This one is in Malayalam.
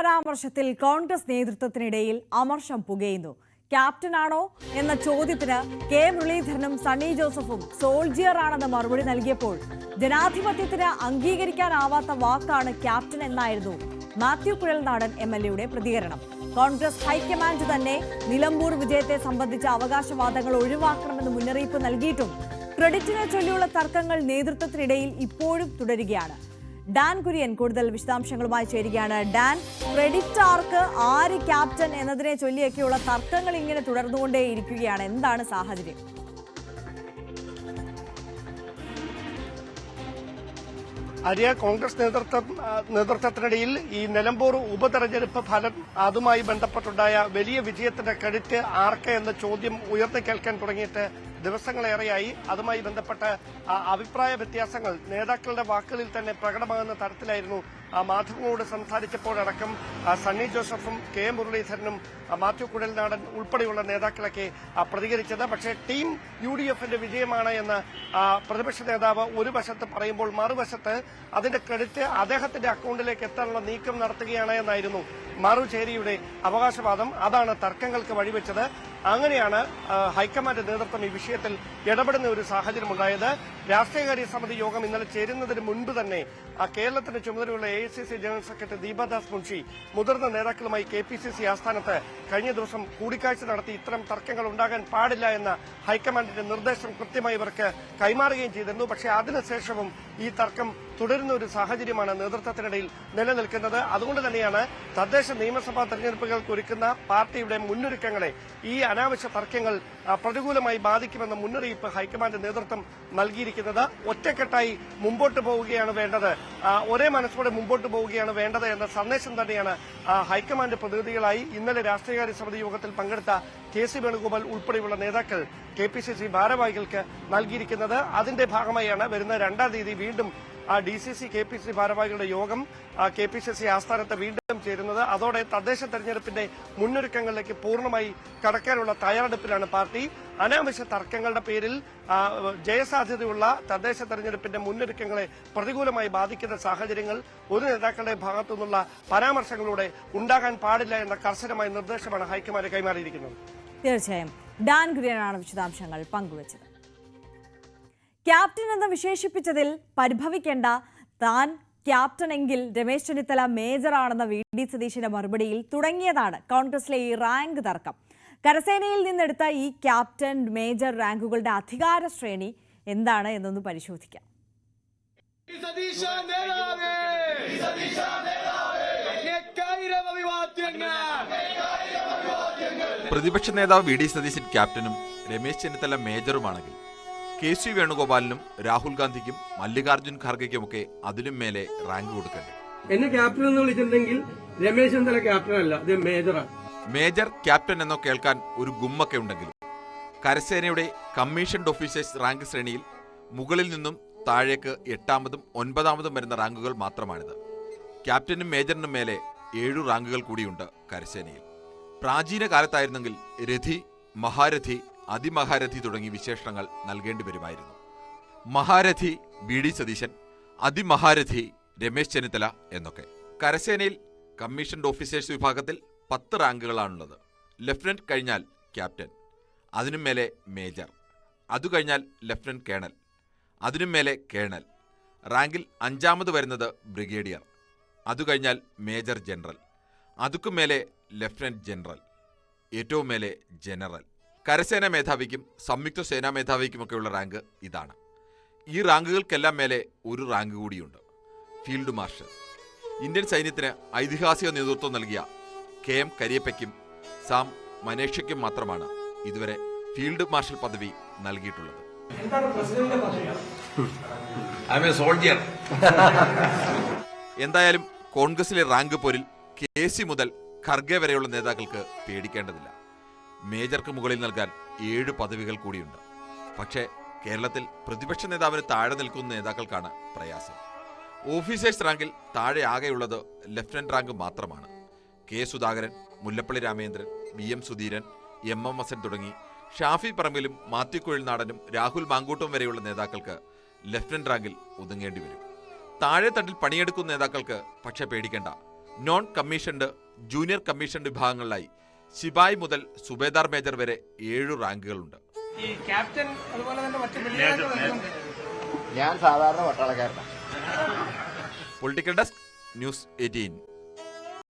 പരാമർശത്തിൽ കോൺഗ്രസ് നേതൃത്വത്തിനിടയിൽ അമർഷം പുകയുന്നു. ക്യാപ്റ്റനാണോ എന്ന ചോദ്യത്തിന് കെ മുരളീധരനും സണ്ണി ജോസഫും സോൾജിയർ ആണെന്ന് മറുപടി നൽകിയപ്പോൾ ജനാധിപത്യത്തിന് അംഗീകരിക്കാനാവാത്ത വാക്കാണ് ക്യാപ്റ്റൻ എന്നായിരുന്നു മാത്യു കുഴൽനാടൻ എം എൽ എയുടെ പ്രതികരണം. കോൺഗ്രസ് ഹൈക്കമാൻഡ് തന്നെ നിലമ്പൂർ വിജയത്തെ സംബന്ധിച്ച അവകാശവാദങ്ങൾ ഒഴിവാക്കണമെന്ന് മുന്നറിയിപ്പ് നൽകിയിട്ടും ക്രെഡിറ്റിനെ ചൊല്ലിയുള്ള തർക്കങ്ങൾ നേതൃത്വത്തിനിടയിൽ ഇപ്പോഴും തുടരുകയാണ്. ഡാൻ കുര്യൻ കൂടുതൽ വിശദാംശങ്ങളുമായി ചേരുകയാണ്. ഡാൻ ക്രെഡിറ്റ് ആർക്ക് ആര് ക്യാപ്റ്റൻ എന്നതിനെ ചൊല്ലിയൊക്കെയുള്ള തർക്കങ്ങൾ ഇങ്ങനെ തുടർന്നുകൊണ്ടേയിരിക്കുകയാണ്. എന്താണ് സാഹചര്യം? അരിയ കോൺഗ്രസ് നേതൃത്വം നേതൃത്വത്തിനിടയിൽ ഈ നിലമ്പൂർ ഉപതെരഞ്ഞെടുപ്പ് ഫലം അതുമായി ബന്ധപ്പെട്ടുണ്ടായ വലിയ വിജയത്തിന്റെ ക്രെഡിറ്റ് ആർക്ക് എന്ന ചോദ്യം ഉയർന്നു കേൾക്കാൻ തുടങ്ങിയിട്ട് ദിവസങ്ങളേറെയായി അതുമായി ബന്ധപ്പെട്ട അഭിപ്രായ വ്യത്യാസങ്ങൾ നേതാക്കളുടെ വാക്കുകളിൽ തന്നെ പ്രകടമാകുന്ന തരത്തിലായിരുന്നു മാധ്യമങ്ങളോട് സംസാരിച്ചപ്പോഴടക്കം സണ്ണി ജോസഫും കെ മുരളീധരനും മാത്യു കുഴൽനാടൻ ഉൾപ്പെടെയുള്ള നേതാക്കളൊക്കെ പ്രതികരിച്ചത്. പക്ഷേ ടീം യു ഡി എഫിന്റെ വിജയമാണ് എന്ന് പ്രതിപക്ഷ നേതാവ് ഒരു വശത്ത് പറയുമ്പോൾ മറുവശത്ത് അതിന്റെ ക്രെഡിറ്റ് അദ്ദേഹത്തിന്റെ അക്കൗണ്ടിലേക്ക് എത്താനുള്ള നീക്കം നടത്തുകയാണ് എന്നായിരുന്നു മറുചേരിയുടെ അവകാശവാദം. അതാണ് തർക്കങ്ങൾക്ക് വഴിവെച്ചത്. അങ്ങനെയാണ് ഹൈക്കമാൻഡ് നേതൃത്വം ഈ വിഷയത്തിൽ ഇടപെടുന്ന ഒരു സാഹചര്യം ഉണ്ടായത് രാഷ്ട്രീയകാര്യ സമിതി യോഗം ഇന്നലെ ചേരുന്നതിന് മുൻപ് തന്നെ കേരളത്തിന്റെ ചുമതലയുള്ള A general secretary Deepadas Munshi മുതിർന്ന നേതാക്കളുമായി കെ പി സി സി ആസ്ഥാനത്ത് കഴിഞ്ഞ ദിവസം കൂടിക്കാഴ്ച നടത്തി ഇത്തരം തർക്കങ്ങൾ ഉണ്ടാകാൻ പാടില്ല എന്ന ഹൈക്കമാൻഡിന്റെ നിർദ്ദേശം കൃത്യമായി ഇവർക്ക് കൈമാറുകയും ചെയ്തിരുന്നു. പക്ഷേ അതിനുശേഷവും ഈ തർക്കം തുടരുന്ന ഒരു സാഹചര്യമാണ് നേതൃത്വത്തിനിടയിൽ നിലനിൽക്കുന്നത്. അതുകൊണ്ട് തന്നെയാണ് തദ്ദേശ നിയമസഭാ തെരഞ്ഞെടുപ്പുകൾക്ക് ഒരുക്കുന്ന പാർട്ടിയുടെ മുന്നൊരുക്കങ്ങളെ ഈ അനാവശ്യ തർക്കങ്ങൾ പ്രതികൂലമായി ബാധിക്കുമെന്ന മുന്നറിയിപ്പ് ഹൈക്കമാൻഡ് നേതൃത്വം നൽകിയിരിക്കുന്നത്. ഒറ്റക്കെട്ടായി മുമ്പോട്ട് പോവുകയാണ് വേണ്ടത്. ഒരേ മനസ്സോടെ മുമ്പോട്ട് പോവുകയാണ് വേണ്ടത് എന്ന സന്ദേശം തന്നെയാണ് ഹൈക്കമാൻഡ് പ്രതിനിധികളായി ഇന്നലെ രാഷ്ട്രീയകാര്യ സമിതി യോഗത്തിൽ പങ്കെടുത്ത കെ സി വേണുഗോപാൽ ഉൾപ്പെടെയുള്ള നേതാക്കൾ കെ പി സി സി ഭാരവാഹികൾക്ക് നൽകിയിരിക്കുന്നത്. അതിന്റെ ഭാഗമായാണ് വരുന്ന രണ്ടാം തീയതി വീണ്ടും D C C K P C ഭാരവാഹികളുടെ യോഗം കെ പി സി സി ആസ്ഥാനത്ത് വീണ്ടും ചേരുന്നത്. അതോടെ തദ്ദേശ തെരഞ്ഞെടുപ്പിന്റെ മുന്നൊരുക്കങ്ങളിലേക്ക് പൂർണമായി കടക്കാനുള്ള തയ്യാറെടുപ്പിലാണ് പാർട്ടി. അനാവശ്യ തർക്കങ്ങളുടെ പേരിൽ ജയസാധ്യതയുള്ള തദ്ദേശ തെരഞ്ഞെടുപ്പിന്റെ മുന്നൊരുക്കങ്ങളെ പ്രതികൂലമായി ബാധിക്കുന്ന സാഹചര്യങ്ങൾ ഒരു നേതാക്കളുടെ ഭാഗത്തു നിന്നുള്ള പരാമർശങ്ങളിലൂടെ ഉണ്ടാകാൻ പാടില്ല എന്ന കർശനമായ നിർദ്ദേശമാണ് ഹൈക്കമാൻഡ് കൈമാറിയിരിക്കുന്നത്. തീർച്ചയായും. ഡാൻ ഗ്രീനാണ് വിശദാംശങ്ങൾ പങ്കുവച്ചത്. ക്യാപ്റ്റൻ എന്ന് വിശേഷിപ്പിച്ചതിൽ പരിഭവിക്കേണ്ട താൻ ക്യാപ്റ്റൻ എങ്കിൽ രമേശ് ചെന്നിത്തല മേജറാണെന്ന വി ഡി സതീശന്റെ മറുപടിയിൽ തുടങ്ങിയതാണ് കോൺഗ്രസിലെ ഈ റാങ്ക് തർക്കം. കരസേനയിൽ നിന്നെടുത്ത ഈ ക്യാപ്റ്റൻ മേജർ റാങ്കുകളുടെ അധികാര ശ്രേണി എന്താണ് എന്നൊന്ന് പരിശോധിക്കാം. പ്രതിപക്ഷ നേതാവ് വി ഡി സതീശൻ ക്യാപ്റ്റനും രമേശ് ചെന്നിത്തല മേജറുമാണെങ്കിൽ കെ സി വേണുഗോപാലിനും രാഹുൽ ഗാന്ധിക്കും മല്ലികാർജുൻ ഖാർഗെക്കുമൊക്കെ അതിലും മേലെ റാങ്ക് കൊടുക്കണ്ടേ. എന്നെ ക്യാപ്റ്റൻ എന്ന് വിളിച്ചിട്ടുണ്ടെങ്കിൽ രമേശ് ചെന്നിത്തല ക്യാപ്റ്റൻ അല്ല ഇത് മേജറാണ് മേജർ ക്യാപ്റ്റൻ എന്നോ കേൾക്കാൻ ഒരു ഗുമ്മൊക്കെ ഉണ്ടെങ്കിലും. കരസേനയുടെ കമ്മീഷൻഡ് ഓഫീസേഴ്സ് റാങ്ക് ശ്രേണിയിൽ മുകളിൽ നിന്നും താഴേക്ക് എട്ടാമതും ഒൻപതാമതും വരുന്ന റാങ്കുകൾ മാത്രമാണിത്. ക്യാപ്റ്റനും മേജറിനും മേലെ ഏഴു റാങ്കുകൾ കൂടിയുണ്ട് കരസേനയിൽ. പ്രാചീന കാലത്തായിരുന്നെങ്കിൽ രഥി മഹാരഥി അതിമഹാരഥി തുടങ്ങി വിശേഷണങ്ങൾ നൽകേണ്ടി വരുമായിരുന്നു. മഹാരഥി ബി ഡി സതീശൻ അതിമഹാരഥി രമേശ് ചെന്നിത്തല എന്നൊക്കെ. കരസേനയിൽ കമ്മീഷൻഡ് ഓഫീസേഴ്സ് വിഭാഗത്തിൽ പത്ത് റാങ്കുകളാണുള്ളത്. ലഫ്റ്റനന്റ് കഴിഞ്ഞാൽ ക്യാപ്റ്റൻ അതിനും മേലെ മേജർ അതു കഴിഞ്ഞാൽ ലഫ്റ്റനന്റ് കേണൽ അതിനും മേലെ കേണൽ. റാങ്കിൽ അഞ്ചാമത് വരുന്നത് ബ്രിഗേഡിയർ അതു കഴിഞ്ഞാൽ മേജർ ജനറൽ അതുക്കും മേലെ ലഫ്റ്റനന്റ് ജനറൽ ഏറ്റവും മേലെ ജനറൽ. കരസേനാ മേധാവിക്കും സംയുക്ത സേനാ മേധാവിക്കുമൊക്കെയുള്ള റാങ്ക് ഇതാണ്. ഈ റാങ്കുകൾക്കെല്ലാം മേലെ ഒരു റാങ്ക് കൂടിയുണ്ട്. Field marshal. ഇന്ത്യൻ സൈന്യത്തിന് ഐതിഹാസിക നേതൃത്വം നൽകിയ കെ എം കരിയപ്പയ്ക്കും സാം മനേഷയ്ക്കും മാത്രമാണ് ഇതുവരെ ഫീൽഡ് മാർഷൽ പദവി നൽകിയിട്ടുള്ളത്. എന്തായാലും കോൺഗ്രസിലെ റാങ്ക് പോരിൽ കെ സി മുതൽ ഖർഗെ വരെയുള്ള നേതാക്കൾക്ക് പേടിക്കേണ്ടതില്ല. മേജർക്ക് മുകളിൽ നൽകാൻ ഏഴ് പദവികൾ കൂടിയുണ്ട്. പക്ഷേ കേരളത്തിൽ പ്രതിപക്ഷ നേതാവിന് താഴെ നിൽക്കുന്ന നേതാക്കൾക്കാണ് പ്രയാസം. ഓഫീസേഴ്സ് റാങ്കിൽ താഴെ ആകെയുള്ളത് ലഫ്റ്റനന്റ് റാങ്ക് മാത്രമാണ്. K Sudhakaran Mullappally Ramachandran V M Sudheeran M M Vasan തുടങ്ങി ഷാഫി പറമ്പിലും മാത്യു കുഴൽനാടനും രാഹുൽ മാങ്കൂട്ടും വരെയുള്ള നേതാക്കൾക്ക് ലഫ്റ്റനന്റ് റാങ്കിൽ ഒതുങ്ങേണ്ടി വരും. താഴെ തട്ടിൽ പണിയെടുക്കുന്ന നേതാക്കൾക്ക് പക്ഷെ പേടിക്കേണ്ട. നോൺ കമ്മീഷൻഡ് ജൂനിയർ കമ്മീഷൻഡ് വിഭാഗങ്ങളിലായി ശിപായി മുതൽ സുബേദാർ മേജർ വരെ ഏഴു റാങ്കുകളുണ്ട്. ഈ ക്യാപ്റ്റൻ അതുപോലെ തന്നെ മറ്റു ഞാൻ സാധാരണ പട്ടാളക്കാരനാണ് പൊളിറ്റിക്കൽ ഡെസ്ക് ന്യൂസ് എയ്റ്റീൻ.